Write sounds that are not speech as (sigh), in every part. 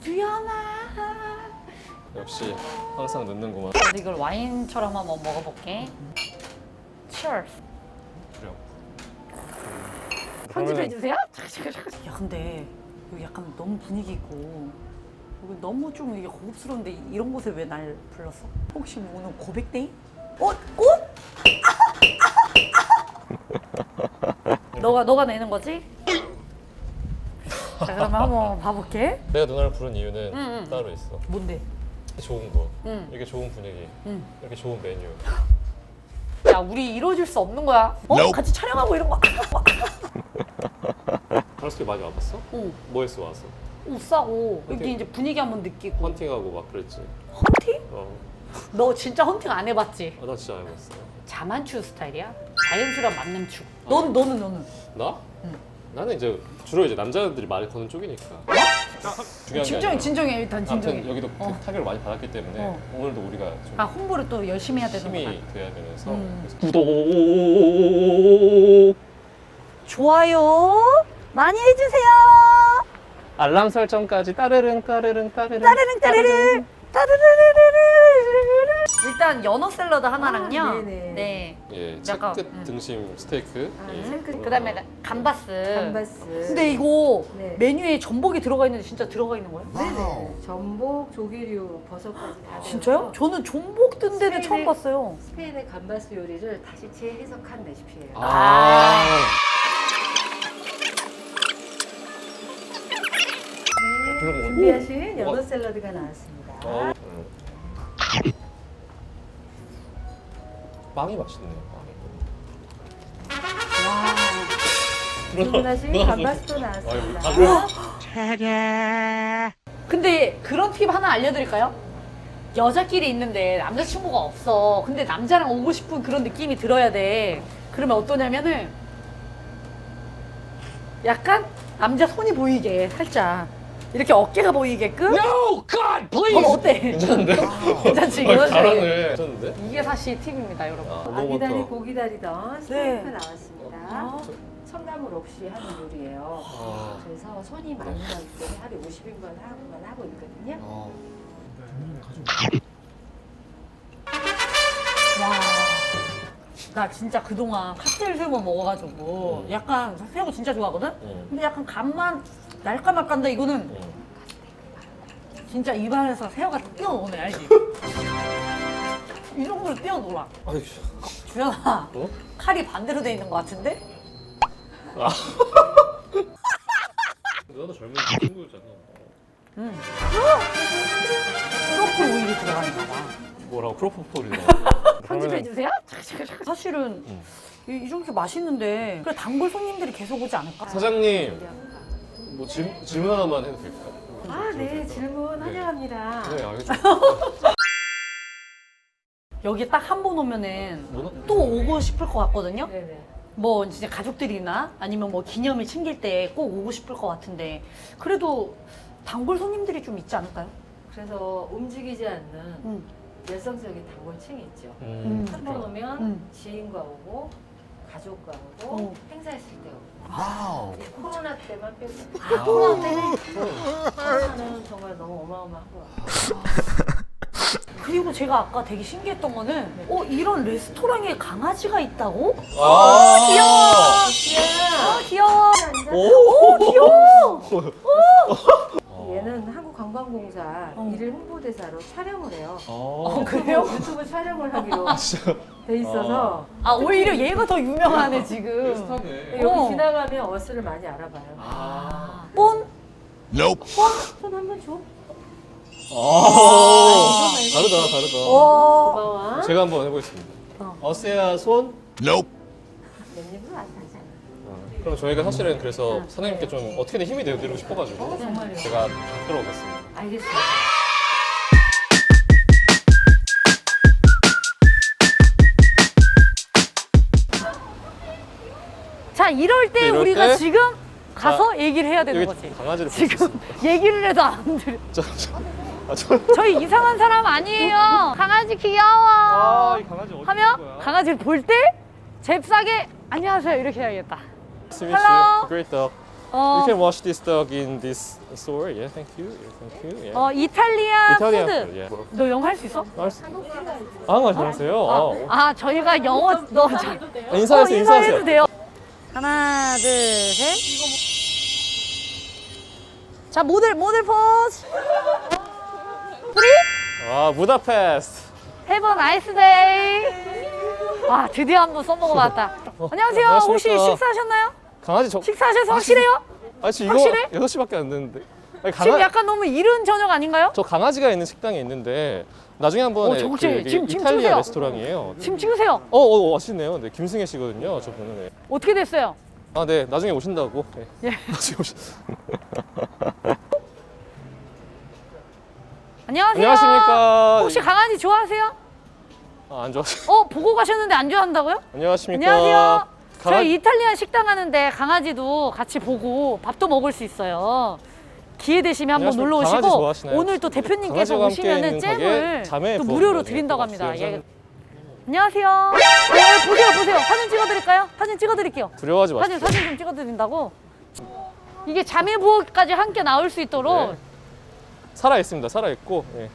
주연아. 역시 항상 늦는구만. 이걸 와인처럼 한번 먹어볼게. Cheers. 편집해 주세요. (laughs) 야 근데 여기 약간 너무 분위기 있고 여기 너무 좀 이게 고급스러운데 이런 곳에 왜 날 불렀어? 혹시 뭐 오늘 고백데이? 꽃? 꽃? (laughs) 너가 너가 내는 거지? 자 그러면 한번 봐볼게. 내가 누나를 부른 이유는 응, 응. 따로 있어. 뭔데? 좋은 거, 응. 이렇게 좋은 분위기, 응. 이렇게 좋은 메뉴. (laughs) 야 우리 이루어질 수 없는 거야. 어? 같이 촬영하고 이런 거. 가로수길 많이 와봤어? 오, 뭐 했어 와서? 옷 사고 여기? 이제 분위기 한번 느끼고. 헌팅하고 막 그랬지. 헌팅? 어, 너 진짜 헌팅 안 해봤지? 아, 나 진짜 안 해봤어. 자만추 스타일이야? 자연스러운 만남추. 넌 너는 너는. 나? 응. 나는 이제 주로 이제 남자들이 말을 거는 쪽이니까. 중요한 게 진정해 아니라. 진정해 일단 진정해. 아무튼 여기도 어. 타격을 많이 받았기 때문에 어. 오늘도 우리가 좀 아 홍보를 또 열심히 해야 되는 힘이. 돼야 되면서 음. 그래서 구독 좋아요 많이 해주세요. 알람 설정까지 따르릉 따르릉 따르릉 따르릉 따르릉 따르르르르르. 일단 연어 샐러드 하나랑요. 아, 네네. 네. 예, 약간, 채끝 음. 등심 스테이크 아, 예. 채끝. 그다음에 감바스. 감바스. 근데 이거 네. 메뉴에 전복이 들어가 있는데 진짜 들어가 있는 거예요? 네네. 전복, 조기류, 버섯까지 다 진짜요? 저는 전복 든 데는 처음 스페인의- 봤어요. 스페인의 감바스 요리를 다시 재해석한 레시피예요. 아, 네, 준비하신 오! 연어 어. 샐러드가 나왔습니다. 어, 빵이 맛있네요. 주문하신 감바스도 나왔습니다. 아? 근데 그런 팁 하나 알려드릴까요? 여자끼리 있는데 남자친구가 없어. 근데 남자랑 오고 싶은 그런 느낌이 들어야 돼. 그러면 어떠냐면은 약간 남자 손이 보이게 살짝 이렇게 어깨가 보이게끔. No, God, please. 어머 어때? 괜찮은데? (laughs) 괜찮지? 아, 이거지? 잘하네. 괜찮은데? 이게 사실 팁입니다, 여러분. 아, 너무 아기다리 좋다. 고 기 다리던 네. 스테이크 나왔습니다. 아. 첨가물 없이 하는 요리예요. 아. 그래서 손이 많이 나기 때문에 하루에 50인분 하고만 하고 있거든요. 아, 와. 나 진짜 그동안 칵테일 새우 먹어가지고 음. 약간 새우 진짜 좋아하거든? 음. 근데 약간 간만 날까 말까인데 이거는 음. 진짜 입안에서 새우가 뛰어노네 알지? 이 정도로 뛰어놀아 아이고. 주연아 어? 칼이 반대로 돼 있는 것 같은데? 아. (laughs) 너도 젊은 친구잖아. 응 트러플 오일이 들어가 있나 봐 뭐라고 크로포폴이나. (laughs) 편집해주세요? 사실은 음. 이, 이 정도 맛있는데 그래 단골 손님들이 계속 오지 않을까? 사장님, 뭐 질, 질문 하나만 해도 될까요? 아, 네, 질문 환영합니다. 네, 알겠죠. (laughs) 여기 딱 한 번 오면은 뭐나? 또 오고 싶을 것 같거든요? 네네. 뭐 진짜 가족들이나 아니면 뭐 기념일 챙길 때 꼭 오고 싶을 것 같은데 그래도 단골 손님들이 좀 있지 않을까요? 그래서 움직이지 않는 응. 열성적인 단골층이 있죠. 음. 한 번 오면 음. 지인과 오고 가족과 오고 어. 행사했을 때 오고 와우. 이 코로나 때만 빼고 아, 코로나 때문에? 코로나는 정말 너무 어마어마한 것 같아요. 그리고 제가 아까 되게 신기했던 거는 어 이런 레스토랑에 강아지가 있다고? 아, 귀여워. 아 귀여워. 오, 귀여워. 얘는 한국관광공사 어. 일일 홍보대사로 촬영을 해요. 어, 그래요? 유튜브 촬영을 하기로 아, 진짜. 돼 있어서 아 오히려 얘가 더 유명하네 지금. 비슷하네. 여기 어. 지나가면 어스를 많이 알아봐요. 아. 본? 손한번 줘. 아, 다르다, 다르다. 어. 고마워. 제가 한번 해보겠습니다. 어. 어세야 손. 몇 입으로 안 되잖아. 어, 그럼 저희가 사실은 그래서 사장님께 좀 어떻게든 힘이 되드리고 싶어가지고 정말요? 제가 다 끌어오겠습니다. 알겠습 자 이럴 때 네, 이럴 우리가 때? 지금 가서 얘기를 해야 되는 거지. 강아지를 지금. (laughs) 얘기를 해도 안 들려. 저, 저, 아, 저, 저희 이상한 사람 아니에요. 강아지 귀여워. 아, 이 강아지 어디 하면? 강아지를 볼 때 잽싸게 안녕하세요 이렇게 해야겠다. Hello. Great dog. 어, You can wash this dog in this store. Yeah, thank you. Yeah, thank you. Yeah. 어 이탈리안 Italian 푸드. food. Yeah. 너 영어 할 수 있어? 아, 잘하세요. 아, 아 저희가 영어 잘. 아, 인사하세요. 어. 인사해도 돼요. 하나, 둘, 셋. 자, 모델, 모델 포즈. 프리? 아, 부다페스트. Nice day. 와, 드디어 한번 써먹어봤다. 안녕하세요. 혹시 안녕하십니까. 식사하셨나요? 강아지 저 식사하셔서 확실해요? 아, 지금 확실해? 이거 6시밖에 안 됐는데. 아니, 지금 강아, 약간 너무 이른 저녁 아닌가요? 저 강아지가 있는 식당이 있는데 나중에 한번 어, 저 혹시 그 지금- 지금 이탈리아 찍으세요. 레스토랑이에요. 지금 찍으세요. 어, 어, 왔시네요. 네, 김승혜 씨거든요. 저 분은. 네. 어떻게 됐어요? 아, 네, 나중에 오신다고. 네. 예. (laughs) 나중에 오신. (laughs) 안녕하세요. 안녕하십니까. 혹시 강아지 좋아하세요? 아, 안 좋아하시. 어, 보고 가셨는데 안 좋아한다고요? 안녕하십니까. 안녕하세요. 강아... 저희 이탈리안 식당 하는데 강아지도 같이 보고 밥도 먹을 수 있어요. 기회 되시면 한번. 놀러 오시고? 오늘 또 대표님께서 오시면은 잼을 또 무료로. 드린다고 또 합니다. 예. 안녕하세요. 네, 보세요, 보세요. 사진 찍어드릴까요? 사진 찍어드릴게요. 두려워하지 사진 마시고. 사진 좀 찍어드린다고. 이게 자매 부엌까지 함께 나올 수 있도록 네. 살아 있습니다. 살아 있고. 예.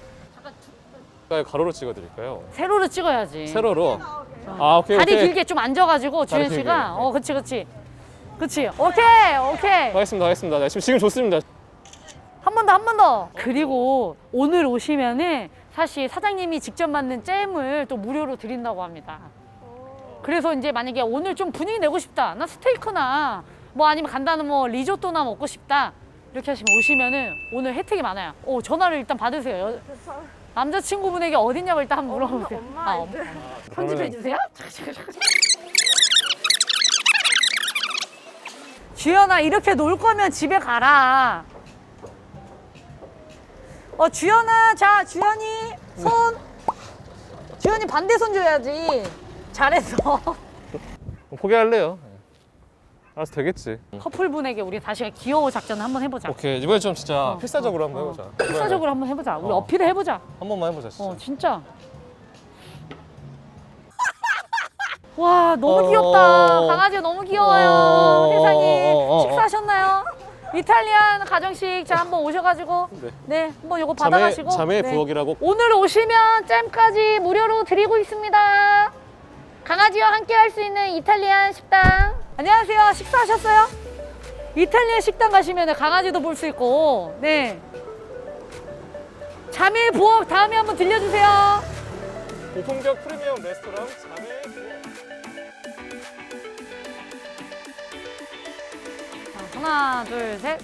가로로 찍어드릴까요? 세로로 찍어야지. 세로로. 아, 오케이 다리 오케이. 길게 좀 앉아가지고 다리 주현 길게. 씨가 네. 어, 그치, 그치, 그치. 오케이, 오케이. 하겠습니다. 하겠습니다. 네, 지금 지금 좋습니다. 한번 더, 한 번 더. 그리고 오늘 오시면은 사실 사장님이 직접 만든 잼을 또 무료로 드린다고 합니다. 그래서 이제 만약에 오늘 좀 분위기 내고 싶다. 나 스테이크나 뭐 아니면 간단한 뭐 리조또나 먹고 싶다. 이렇게 하시면 오시면은 오늘 혜택이 많아요. 오, 전화를 일단 받으세요. 여- 남자친구분에게 어딨냐고 일단 한번 물어보세요. 아, 엄마. 편집해 주세요. 주연아 이렇게 놀 거면 집에 가라. 어 주연아 자 주연이 손. 주연이 반대 손 줘야지. 잘했어. 포기할래요. 예. 알아서 되겠지. 커플분에게 우리 다시 귀여워 작전 한번 해보자. 오케이 이번에 좀 진짜 필사적으로 한번 어. 해보자. 필사적으로 한번 해보자. 우리 어. 어 필을 해보자. 한 번만 해보자 진짜. 어 진짜. 와 너무 어. 귀엽다. 강아지가 너무 귀여워요. 어. 세상에. 어, 어, 어. 식사하셨나요? 이탈리안 가정식 자 한번 오셔가지고 네. 네 한번 요거 자매 받아가시고 자매 네. 부엌이라고. 오늘 오시면 잼까지 무료로 드리고 있습니다. 강아지와 함께 할 수 있는 이탈리안 식당. 안녕하세요. 식사하셨어요? 이탈리안 식당 가시면 강아지도 볼 수 있고, 네. 자매 부엌 다음에 한번 들려주세요. 고품격 프리미엄 레스토랑 자매 부엌. 하나, 둘, 셋.